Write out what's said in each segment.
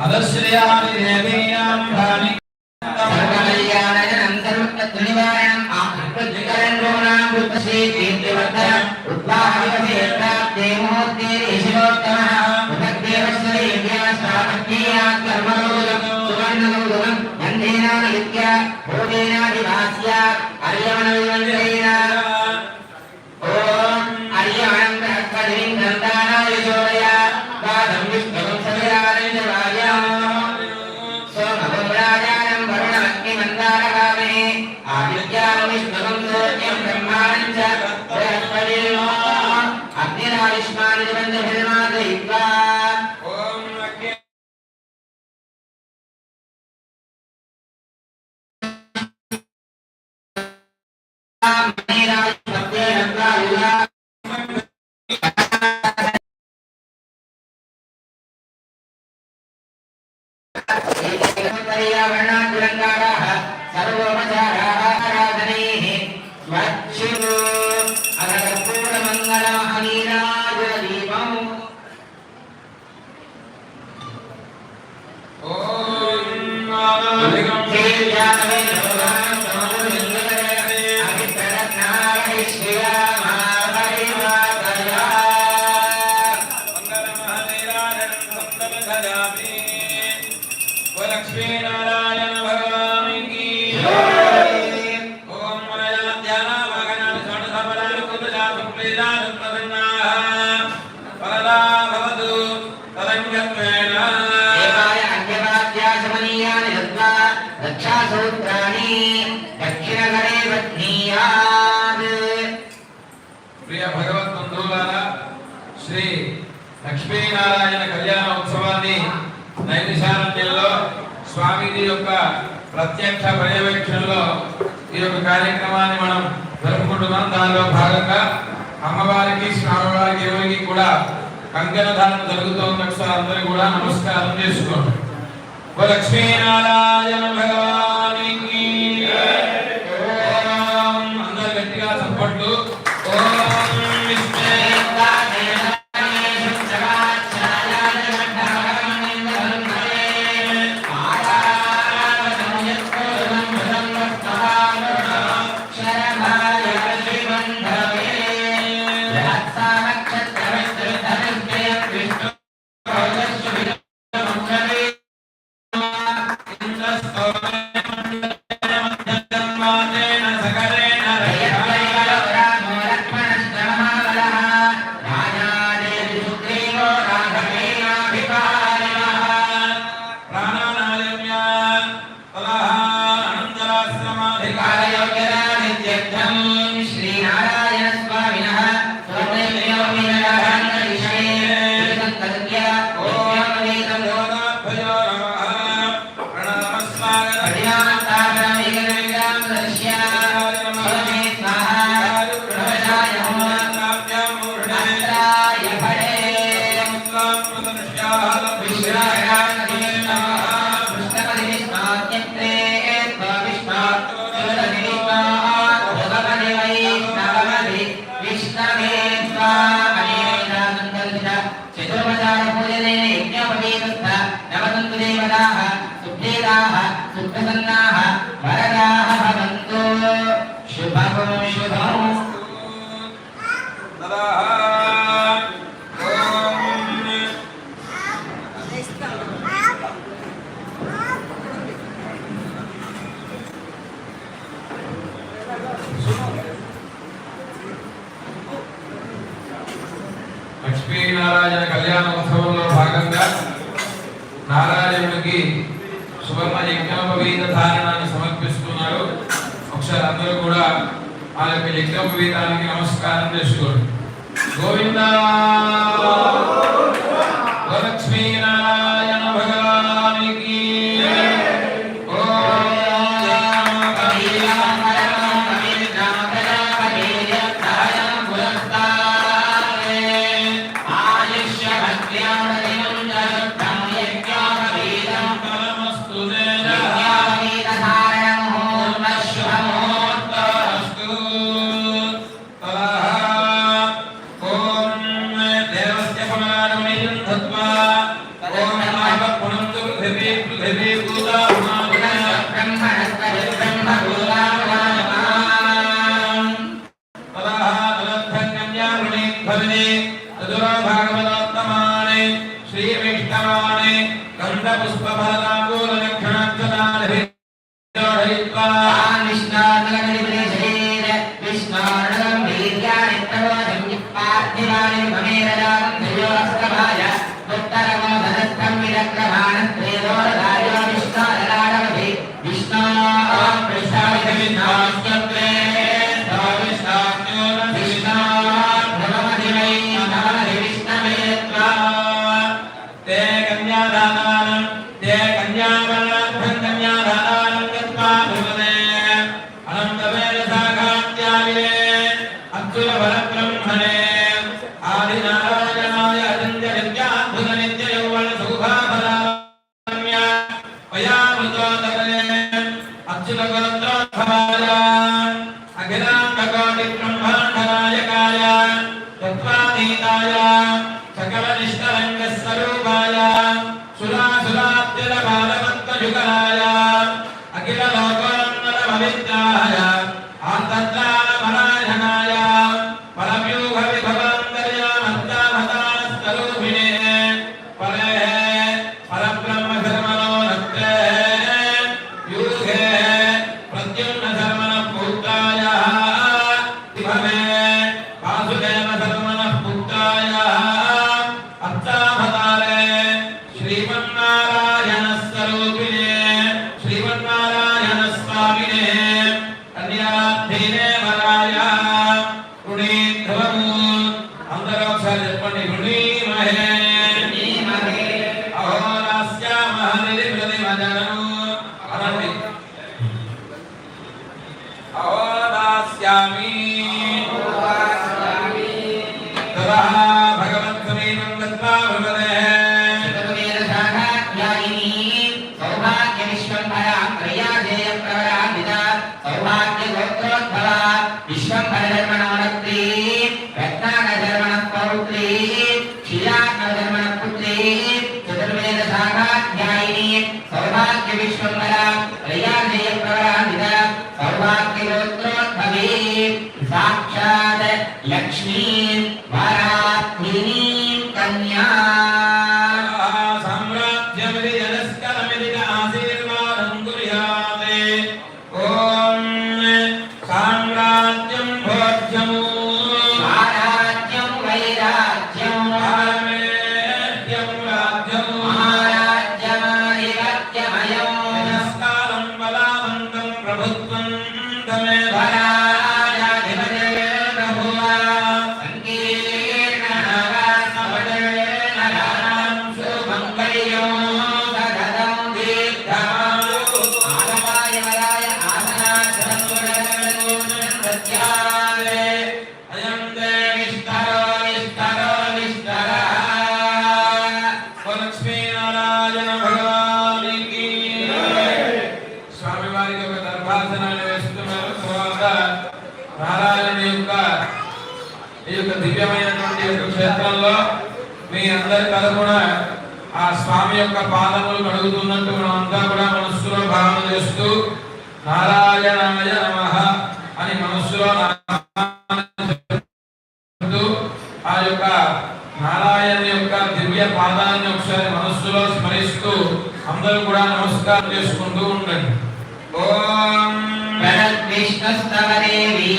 అదశ్రయామి దేవీనాం కాని मंदारगामे आदित्याम विष्णुवं లక్ష్మీనారాయణ కళ్యాణ ఉత్సవాన్ని నైమిషారణ్యంలో స్వామిజీ యొక్క ప్రత్యక్ష పర్యవేక్షణలో ఈ యొక్క కార్యక్రమాన్ని మనం జరుపుకుంటున్నాం. దానిలో భాగంగా అమ్మవారికి స్వామివారికి ఇరువురికి కూడా కంకణ దానం జరుగుతున్న అందరికీ కూడా నమస్కారం చేసుకోండి. లక్ష్మీనారాయణ భగవాన్! सकारे గోపీరానికి నమస్కారం చేసుకోండి. Govinda శ్రీమన్మన్యే చతురాభాగవతాత్మానే శ్రీవేష్టమానే గంధపుష్పఫలనా la la I am a Gracias. 分。నారాయణ యొక్క ఈ యొక్క దివ్యమైనటువంటి క్షేత్రంలో మీ అందరి కథ కూడా ఆ స్వామి యొక్క పాదములు కడుగుతున్నట్టు మనం అంతా కూడా మనస్సులో భావన చేస్తూ నారాయణాయ నమ అని మనస్సులో ఆ యొక్క నారాయణ యొక్క దివ్య పాదాన్ని ఒకసారి మనస్సులో స్మరిస్తూ అందరూ కూడా నమస్కారం చేసుకుంటూ ఉండండి. ఓ बृहद्विष्णुस्तव देवी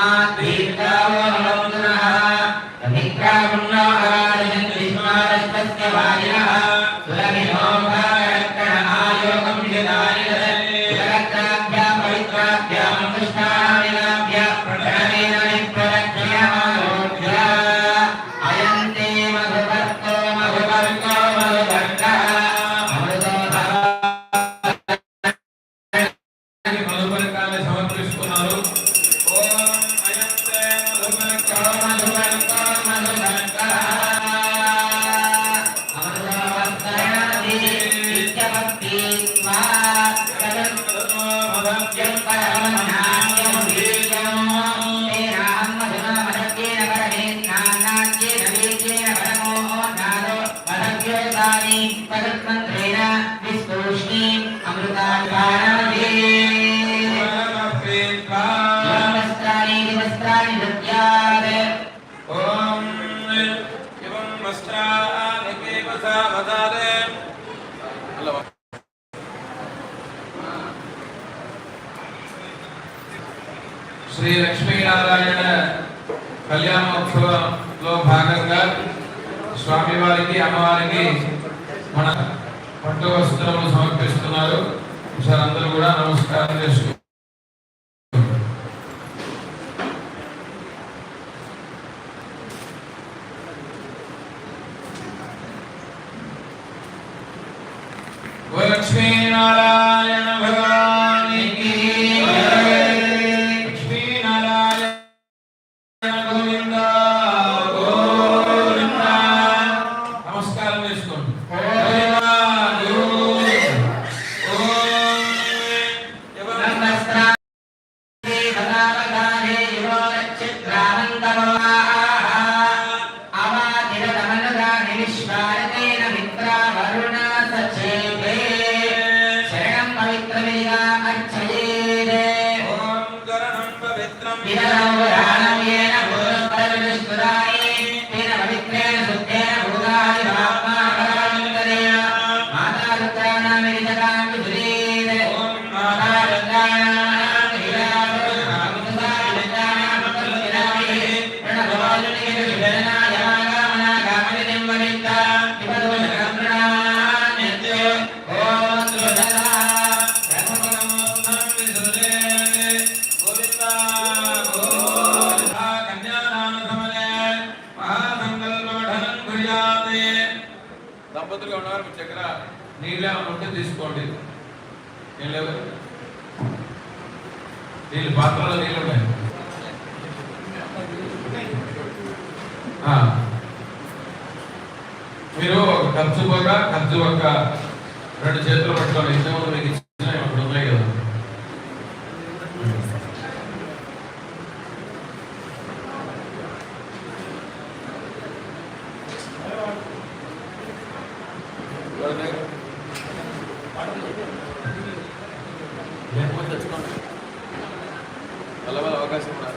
మా దీర్ఘవ శ్రీ లక్ష్మీనారాయణ కళ్యాణోత్సవంలో భాగంగా స్వామివారికి అమ్మవారికి మన పట్టు వస్త్రములు సమర్పిస్తున్నారు. సార్ అందరూ కూడా నమస్కారం చేసుకుంటారు నీళ్ళు ఏమైనా ఉంటే తీసుకోండి. ఏం లేవు. నీళ్ళు పాత్రలో నీళ్ళు ఉన్నాయి మీరు ఒక ఖర్చు ఒక ఖర్చు ఒక రెండు చేతులు పట్టుకొని ఇంతకుముందు మీకు అవకాశం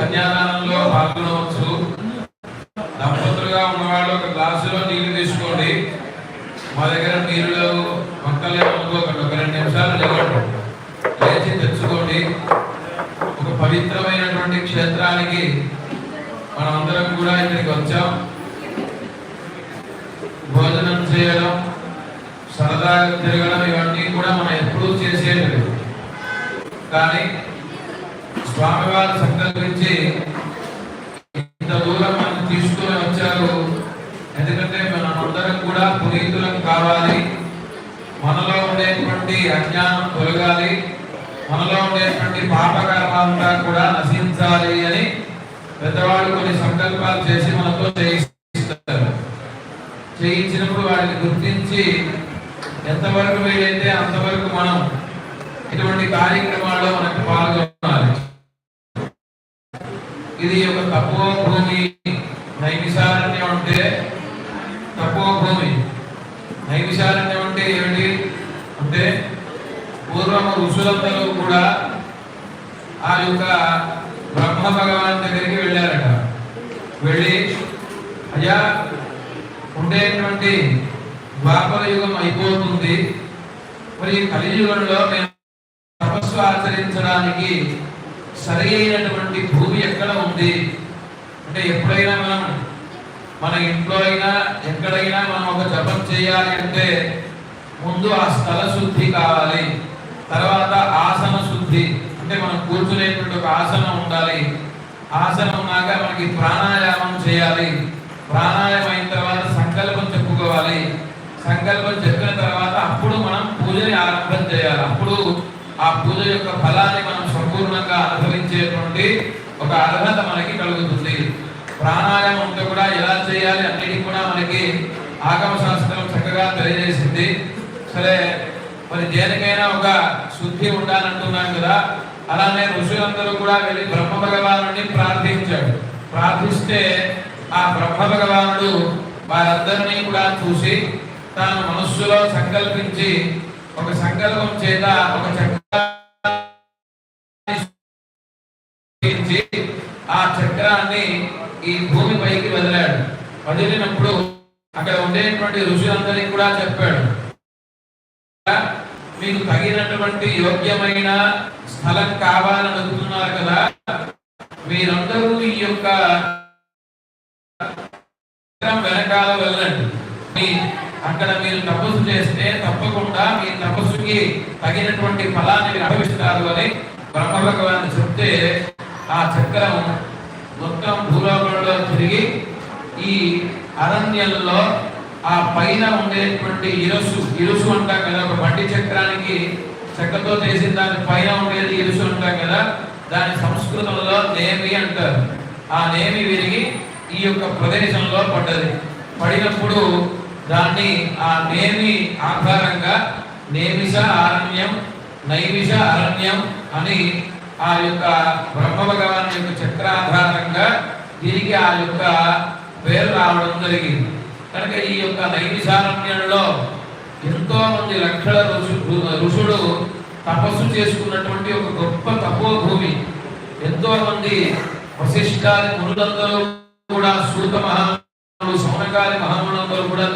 కన్యాదానంలో పాల్గొనవచ్చు. దంపతులుగా ఉన్నవాళ్ళు ఒక గ్లాసులో నీళ్ళు తీసుకోండి. మా దగ్గర నీళ్ళు మొక్కలే అనుకోకండి ఒక రెండు నిమిషాలు లేవండి లేచి తెచ్చుకోండి. ఒక పవిత్రమైనటువంటి క్షేత్రానికి మనం అందరం కూడా ఇక్కడికి వచ్చాం. భోజనం చేయడం సరదాగా తిరగడం ఇవన్నీ కూడా మనం ఎప్పుడూ చేసేవి కానీ స్వామివారు సంకల్పించి ఇంత దూరం మనం తీసుకుని వచ్చారు. ఎందుకంటే మనందరం కూడా పునీతులం కావాలి. మనలో ఉండేటువంటి అజ్ఞానం తొలగాలి. మనలో ఉండేటువంటి పాపకర్మంతా కూడా నశించాలి అని పెద్దవాళ్ళు కొన్ని సంకల్పాలు చేసి మనతో చేయిస్తారు. చేయించినప్పుడు వాటిని గుర్తించి ఎంతవరకు వీలైతే అంతవరకు మనం ఇటువంటి కార్యక్రమాల్లో మనకు పాల్గొనాలి. ఇది ఒక తక్కువ భూమి నైమిషారణ్యం అంటే తక్కువ భూమి నైమిషారణ్యం అంటే ఏమిటి? అంటే పూర్వం ఋషులందరూ కూడా ఆ యొక్క బ్రహ్మ భగవాన్ దగ్గరికి వెళ్ళారట. వెళ్ళి అయ్యా ఉండేటువంటి ద్వాపర యుగం అయిపోతుంది. మరి ఈ కలియుగంలో మేము తపస్సు ఆచరించడానికి సరి అయినటువంటి భూమి ఎక్కడ ఉంది? అంటే ఎప్పుడైనా మనం మన ఇంట్లో అయినా ఎక్కడైనా మనం ఒక జపం చేయాలి అంటే ముందు ఆ స్థల శుద్ధి కావాలి. తర్వాత ఆసన శుద్ధి. అంటే మనం కూర్చునేటువంటి ఒక ఆసనం ఉండాలి. ఆసనం ఉన్నాక మనకి ప్రాణాయామం చేయాలి. ప్రాణాయామం అయిన తర్వాత సంకల్పం చెప్పుకోవాలి. సంకల్పం చెప్పిన తర్వాత అప్పుడు మనం పూజని ఆరంభం చేయాలి. అప్పుడు ఆ పూజ యొక్క ఫలాన్ని మనం సంపూర్ణంగా అనుభవించేటువంటి ఒక అర్హత మనకి కలుగుతుంది. ప్రాణాయామం అంతా కూడా ఎలా చేయాలి అన్నిటికీ కూడా మనకి ఆగమ శాస్త్రం చక్కగా తెలియజేసింది. సరే మరి దేనికైనా ఒక శుద్ధి ఉండాలంటున్నాం కదా అలానే ఋషులందరూ కూడా వెళ్ళి బ్రహ్మ భగవానుడిని ప్రార్థించాడు ప్రార్థిస్తే ఆ బ్రహ్మ భగవానుడు వారందరినీ కూడా చూసి తాను మనస్సులో సంకల్పించి ఒక సంకల్పం చేత ఒక చక్క ఆ చక్రాన్ని ఈ భూమి పైకి వదిలాడు. వదిలినప్పుడు అక్కడ ఉండేటువంటి ఋషులందరినీ కూడా చెప్పాడు. మీకు తగినటువంటి యోగ్యమైన స్థలం కావాలని అడుగుతున్నారు కదా మీరందరూ ఈ యొక్క వెనకాల వెళ్ళండి. అక్కడ మీరు తపస్సు చేస్తే తప్పకుండా మీ తపస్సుకి తగినటువంటి ఫలాన్ని మీరు అనుభవిస్తారు అని బ్రహ్మ భగవాన్ చెప్తే ఆ చక్రం మొత్తం భూలోకంలో తిరిగి ఈ అరణ్యంలో ఆ పైన ఉండేటువంటి ఇరుసు ఇరుసు అంటాం కదా ఒక బండి చక్రానికి చెక్కతో చేసిన దాని పైన ఉండేది ఇరుసు అంటాం కదా దాని సంస్కృతంలో నేమి అంటారు. ఆ నేమి విరిగి ఈ యొక్క ప్రదేశంలో పడ్డది. పడినప్పుడు దాన్ని ఆ నేమి ఆధారంగా నేమిష అరణ్యం నైమిష అరణ్యం అని ఆ యొక్క బ్రహ్మ భగవాన్ యొక్క చక్రాధారంగా దీనికి ఆ యొక్క పేరు రావడం జరిగింది. కనుక ఈ యొక్క నైమిషారణ్యంలో ఎంతో మంది లక్షల ఋషు ఋషుడు తపస్సు చేసుకున్నటువంటి ఒక గొప్ప తపో భూమి. ఎంతో మంది వశిష్ఠాది మునులందరూ కూడా సూత మహాములు సౌనకాది మహాములందరూ కూడా